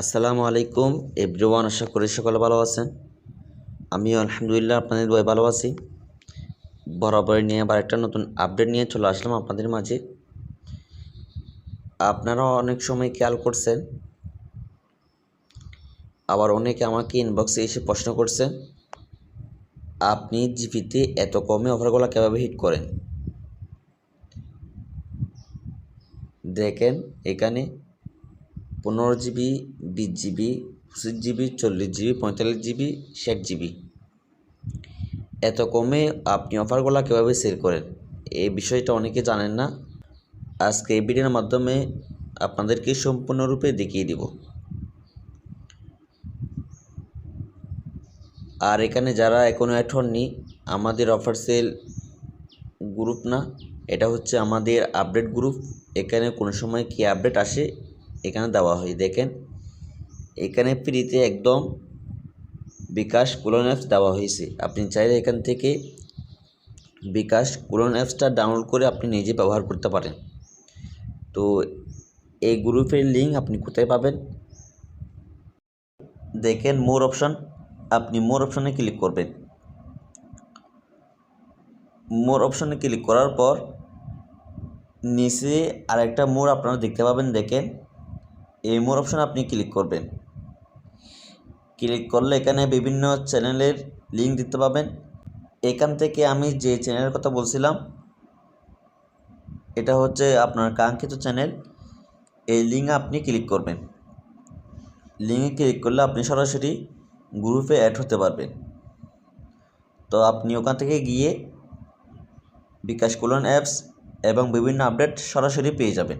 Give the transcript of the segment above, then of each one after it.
আসসালামু আলাইকুম, এভরিওয়ান, আশা করি সকলে ভালো আছেন। আমি আলহামদুলিল্লাহ, আপনাদের দোয়ায় ভালো আছি। বরাবর নিয়ে আবার একটা নতুন আপডেট নিয়ে চলে আসলাম আপনাদের মাঝে। আপনারা অনেক সময় খেয়াল করছেন, আবার অনেকে আমাকে ইনবক্সে এসে প্রশ্ন করছেন আপনি জিপিতে এত কমে অফারগুলো কীভাবে হিট করেন? দেখেন, এখানে পনেরো জিবি, বিশ জিবি, পঁচিশ জিবি, চল্লিশ জিবি, পঁয়তাল্লিশ জিবি, ষাট জিবি। এত কমে আপনি অফারগুলো কীভাবে সেল করেন? এই বিষয়টা অনেকে জানেন না। আজকে এই ভিডিওর মাধ্যমে আপনাদেরকে সম্পূর্ণরূপে দেখিয়ে দিব। আর এখানে যারা এখনও অ্যাড হননি, আমাদের অফার সেল গ্রুপ না, এটা হচ্ছে আমাদের আপডেট গ্রুপ এখানে কোনো সময় কী আপডেট আসে এখানে দেওয়া হয়। দেখেন, এখানে ফ্রিতে একদম বিকাশ কুলন অ্যাপস দেওয়া হয়েছে। আপনি চাইলে এখান থেকে বিকাশ কুলন অ্যাপসটা ডাউনলোড করে আপনি নিজে ব্যবহার করতে পারেন। তো এই গ্রুপের লিঙ্ক আপনি কোথায় পাবেন? দেখেন মোর অপশান আপনি মোর অপশানে ক্লিক করবেন। মোর অপশানে ক্লিক করার পর নিচে আরেকটা মোর আপনারা দেখতে পাবেন। দেখেন এই মোর অপশানে আপনি ক্লিক করবেন। ক্লিক করলে এখানে বিভিন্ন চ্যানেলের লিঙ্ক দিতে পাবেন। এখান থেকে আমি যে চ্যানেলের কথা বলছিলাম, এটা হচ্ছে আপনার কাঙ্ক্ষিত চ্যানেল এই লিঙ্কে আপনি ক্লিক করবেন। লিঙ্কে ক্লিক করলে আপনি সরাসরি গ্রুপে অ্যাড হতে পারবেন। তো আপনি ওখান থেকে গিয়ে বিকাশ কুলন অ্যাপস এবং বিভিন্ন আপডেট সরাসরি পেয়ে যাবেন।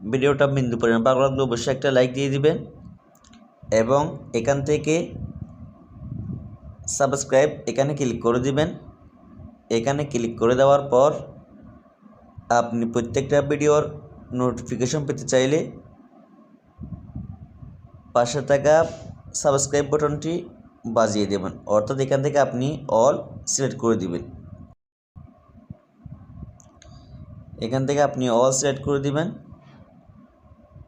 ভিডিওটা বিন্দু পরিমাণ ভালো লাগলে অবশ্যই একটা লাইক দিয়ে দিবেন। এবং এখান থেকে সাবস্ক্রাইব এখানে ক্লিক করে দিবেন। এখানে ক্লিক করে দেওয়ার পর আপনি প্রত্যেকটা ভিডিওর নোটিফিকেশন পেতে চাইলে পাশে থাকা সাবস্ক্রাইব বাটনটি বাজিয়ে দেবেন। অর্থাৎ এখান থেকে আপনি অল সিলেক্ট করে দিবেন। এখান থেকে আপনি অল সিলেক্ট করে দিবেন।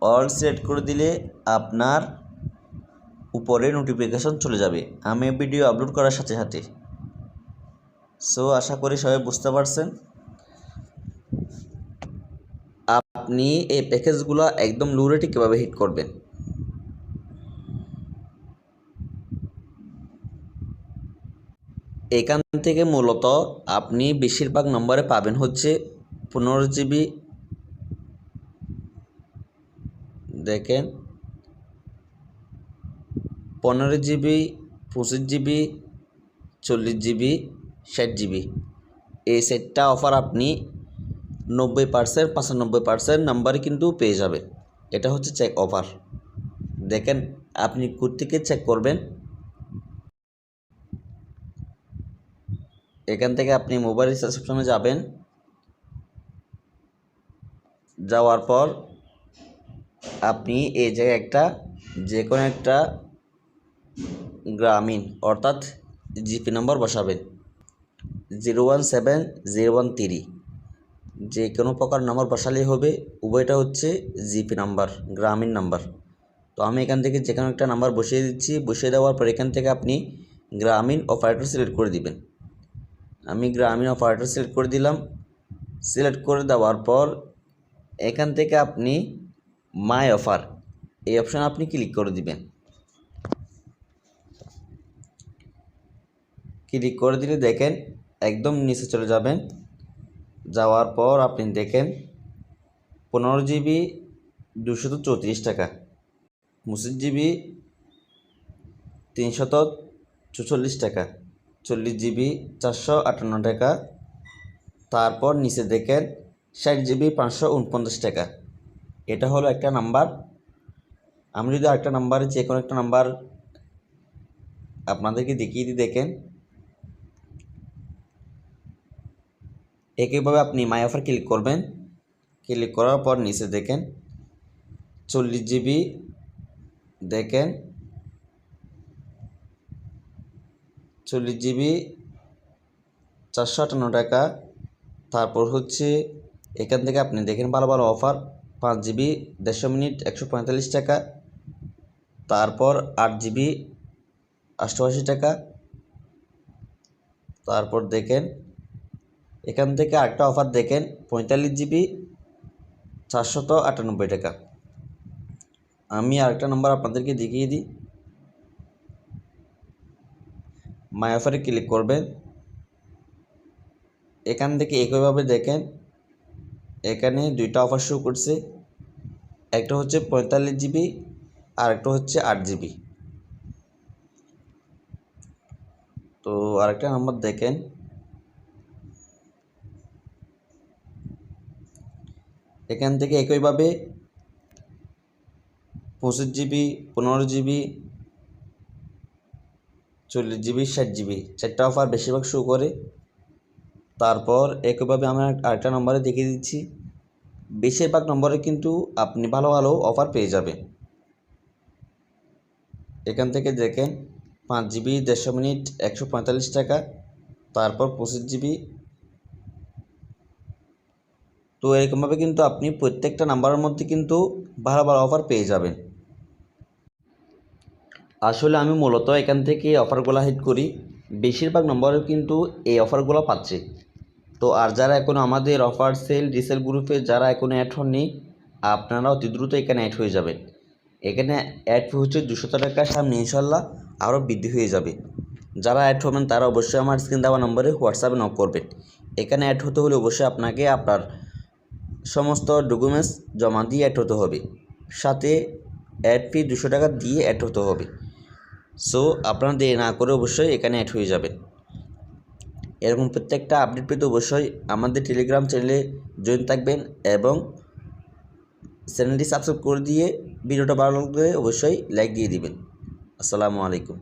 অল সিলেক্ট করে দিলে আপনার উপরে নোটিফিকেশন চলে যাবে। আমি ভিডিও আপলোড করার সাথে সাথে। সো আশা করি সবাই বুঝতে পারছেন। আপনি এই প্যাকেজগুলো একদম লো রেটে কীভাবে হিট করবেন? এখান থেকে মূলত আপনি বেশিরভাগ নম্বরে পাবেন হচ্ছে পনেরো জিবি দেখেন, পনেরো জিবি, পঁচিশ জিবি, চল্লিশ জিবি, ষাট জিবি। এই সেটটা অফার আপনি নব্বই পার্সেন্ট পঁচানব্বই পার্সেন্ট নাম্বারে কিন্তু পেয়ে যাবেন। এটা হচ্ছে চেক অফার দেখেন, আপনি থেকে চেক করবেন? এখান থেকে আপনি মোবাইল রিসেপশনে যাবেন। যাওয়ার পর আপনি এই জায়গায় একটা যে কোনো একটা গ্রামীণ অর্থাৎ জিপি নম্বর বসাবেন। Zero one seven zero one three. যে কোনো প্রকার নম্বর বসালেই হবে। উভয়টা হচ্ছে জিপি নাম্বার, গ্রামীণ নাম্বার। তো আমি এখান থেকে যে কোনো একটা নাম্বার বসিয়ে দিচ্ছি। বসিয়ে দেওয়ার পর এখান থেকে আপনি গ্রামীণ অপারেটর সিলেক্ট করে দিবেন। আমি গ্রামীণ অপারেটর সিলেক্ট করে দিলাম। সিলেক্ট করে দেওয়ার পর এখান থেকে আপনি মাই অফার। এই অপশানে আপনি ক্লিক করে দিবেন। ক্লিক করে দিলে দেখেন একদম নিচে চলে যাবেন। যাওয়ার পর আপনি দেখেন পনেরো জিবি দুশত চৌত্রিশ টাকা, পঁচিশ জিবি তিনশত চুচল্লিশ টাকা, চল্লিশ জিবি চারশো আটান্ন টাকা, তারপর নিচে দেখেন ষাট জিবি পাঁচশো উনপঞ্চাশ টাকা। এটা হলো একটা নাম্বার। আমি যদি আরেকটা নাম্বারে যে কোনো একটা নাম্বার আপনাদেরকে দেখিয়ে দিই, দেখেন। একইভাবে আপনি মাই অফার ক্লিক করবেন। ক্লিক করার পর নিচে দেখেন, চল্লিশ জিবি দেখেন, চল্লিশ জিবি চারশো আটান্ন টাকা। তারপর হচ্ছে এখান থেকে আপনি দেখেন ভালো ভালো অফার পাঁচ জিবি দেড়শো মিনিট, একশো পঁয়তাল্লিশ টাকা। তারপর আট জিবি অষ্টআশি টাকা। তারপর দেখেন, এখান থেকে আরেকটা অফার দেখেন, পঁয়তাল্লিশ জিবি, চারশত আটানব্বই টাকা। আমি আরেকটা নাম্বার আপনাদেরকে দেখিয়ে দিই। মাই অফারে ক্লিক করবেন। এখান থেকে একইভাবে দেখেন এখানে দুইটা অফার শো করছে। একটা হচ্ছে পঁয়তাল্লিশ জিবি আর একটা হচ্ছে আট জিবি তো আরেকটা নাম্বার দেখেন। এখান থেকে একইভাবে পঁচিশ জিবি পনেরো জিবি চল্লিশ জিবি ষাট জিবি চারটা অফার বেশিরভাগ শো করে। তারপর একইভাবে আমরা আরেকটা নম্বরে দেখিয়ে দিচ্ছি। বেশিরভাগ নম্বরে কিন্তু আপনি ভালো ভালো অফার পেয়ে যাবেন। এখান থেকে দেখেন, পাঁচ জিবি দেড়শো মিনিট, একশো পঁয়তাল্লিশ টাকা, তারপর পঁচিশ জিবি তো এরকমভাবে কিন্তু আপনি প্রত্যেকটা নাম্বারের মধ্যে কিন্তু ভালো ভালো অফার পেয়ে যাবেন। আসলে আমি মূলত এখান থেকে অফারগুলো হিট করি। বেশিরভাগ নম্বরে কিন্তু এই অফারগুলো পাচ্ছে। তো আর যারা এখন আমাদের অফার সেল রিসেল গ্রুপে যারা এখনও অ্যাড হননি আপনারা অতি দ্রুত এখানে অ্যাড হয়ে যাবেন। এখানে অ্যাড ফি হচ্ছে দুশো টাকা সামনে ইনশাল্লাহ আরও বৃদ্ধি হয়ে যাবে। যারা অ্যাড হবেন তারা অবশ্যই আমার স্ক্রিন দেওয়া নম্বরে হোয়াটসঅ্যাপে নক করবেন। এখানে অ্যাড হতে হলে অবশ্যই আপনাকে আপনার সমস্ত ডকুমেন্টস জমা দিয়ে অ্যাড হতে হবে। সাথে অ্যাড ফি দুশো টাকা দিয়ে অ্যাড হতে হবে। সো আপনারা দেরি না করে অবশ্যই এখানে অ্যাড হয়ে যাবেন। এরকম প্রত্যেকটা আপডেট পেতে অবশ্যই আমাদের টেলিগ্রাম চ্যানেলে জয়েন থাকবেন এবং চ্যানেলটি সাবস্ক্রাইব করে দিয়ে ভিডিওটা ভালো লাগলে অবশ্যই লাইক দিয়ে দিবেন। আসসালামু আলাইকুম।